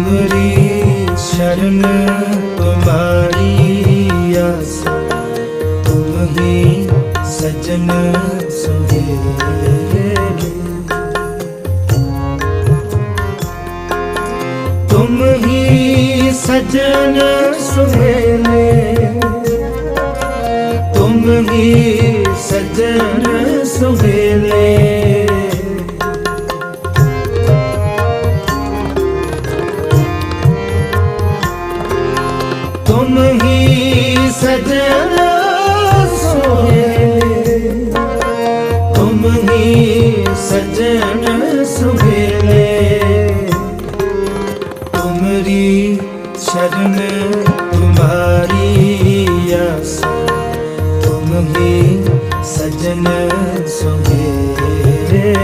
ਤੁਮਰੀ ਸ਼ਰਨ ਤੁਮਾਰੀ ਆਸ। ਤੁਮ ਹੀ ਸਜਣ ਸੁਹੇਲੇ। ਤੁਮ ਹੀ ਸਜਣ ਸੁਹੇਲੇ। ਤੁਮ ਹੀ ਸਜਣ ਸੁਹੇਲੇ। ਤੁਮ ਹੀ ਸਜਣ ਸੁਹੇਲੇ ਤੁਮ ਹੀ ਸਜਣ ਸੁਹੇਲੇ ਤੁਮਰੀ ਸ਼ਰਨ ਤੁਮਾਰੀ ਆਸ। ਤੁਮ ਹੀ ਸਜਣ ਸੁਹੇਲੇ